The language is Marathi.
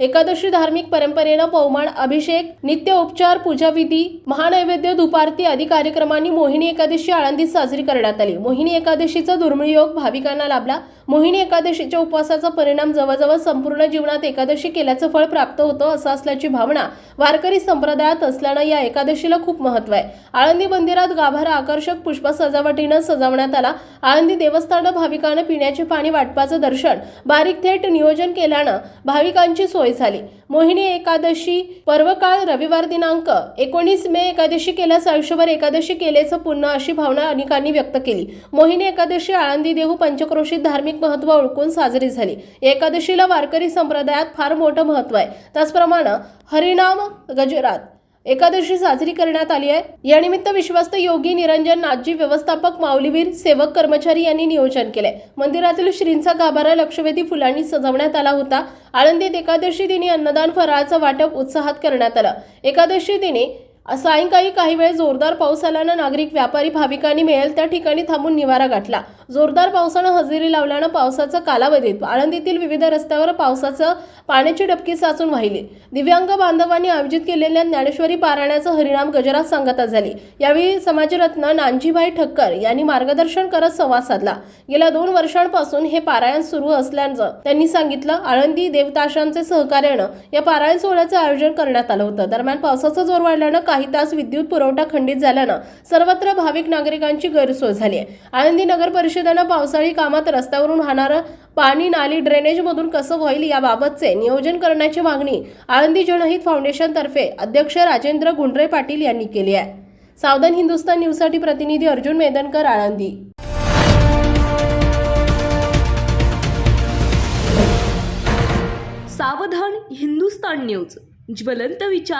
एकादशी धार्मिक परंपरेनं पवमान अभिषेक नित्य उपचार पूजाविधी महानैवेद्य दुपारती आदी कार्यक्रमांनी मोहिनी एकादशी आळंदीत साजरी करण्यात आली. मोहिनी एकादशीचा दुर्मिळ योग भाविकांना लाभला. मोहिनी एकादशीच्या उपवासाचा परिणाम जवळजवळ संपूर्ण जीवनात एकादशी केल्याचं फळ प्राप्त होतं असं असल्याची भावना वारकरी संप्रदायात असल्यानं या एकादशीला खूप महत्त्व आहे. आळंदी मंदिरात गाभारा आकर्षक पुष्प सजावटीनं सजवण्यात आला. आळंदी देवस्थान भाविकांना पिण्याचे पाणी वाटपाचं दर्शन बारीक थेट नियोजन केल्यानं भाविकांची सोय झाली मोहिनी एकादशी पर्वकाळ रविवार दिनांक एकोणीस मे एकादशी केल्यास आयुष्यभर एकादशी केल्याचं पुन्हा अशी भावना अनेकांनी व्यक्त केली. मोहिनी एकादशी आळंदी देहू पंचक्रोशीत धार्मिक महत्त्व ओळखून साजरी झाली. एकादशीला वारकरी संप्रदायात फार मोठं महत्त्व आहे. त्याचप्रमाणे हरिनाम गजरात एकादशी साजरी करण्यात आली आहे. यानिमित्त विश्वस्त योगी निरंजन नाथजी व्यवस्थापक माऊलीवीर सेवक कर्मचारी यांनी नियोजन केले मंदिरातील श्रींचा गाभारा लक्षवेधी फुलांनी सजवण्यात आला होता. आळंदीत एकादशी दिनी अन्नदान फराळाचं वाटप उत्साहात करण्यात आलं. एकादशी दिनी सायंकाळी काही वेळ जोरदार पाऊस आल्यानं नागरिक व्यापारी भाविकांनी मिळेल त्या ठिकाणी थांबून निवारा गाठला. जोरदार पावसानं हजेरी लावल्यानं पावसाचा कालावधीत आळंदीतील विविध रस्त्यावर पावसाचं पाण्याची डबकी साचून वाहिली. दिव्यांग बांधवांनी आयोजित केलेल्या ज्ञानेश्वरी पारायणाचं हरिनाम गजरात सांगता झाली. यावेळी समाजरत्न नानजीभाई ठक्कर यांनी मार्गदर्शन करत संवाद साधला. गेल्या दोन वर्षांपासून हे पारायण सुरू असल्याचं त्यांनी सांगितलं. आळंदी देवताशांचे सहकार्यानं या पारायण सोहळ्याचं आयोजन करण्यात आलं होतं. दरम्यान पावसाचा जोर वाढल्यानं काही तास विद्युत पुरवठा खंडित झाल्यानं सर्वत्र भाविक नागरिकांची गैरसोय झाली आहे. आळंदी नगर परिषदेनं पावसाळी कामात रस्त्यावरून वाहणारं पाणी नाली ड्रेनेजमधून कसं होईल याबाबतचे नियोजन करण्याची मागणी आळंदी जनहित फाउंडेशनतर्फे अध्यक्ष राजेंद्र गुंडरे पाटील यांनी केली आहे. सावधान हिंदुस्तान न्यूजसाठी प्रतिनिधी अर्जुन मेदनकर आळंदी. सावधान हिंदुस्तान न्यूज ज्वलंत विचार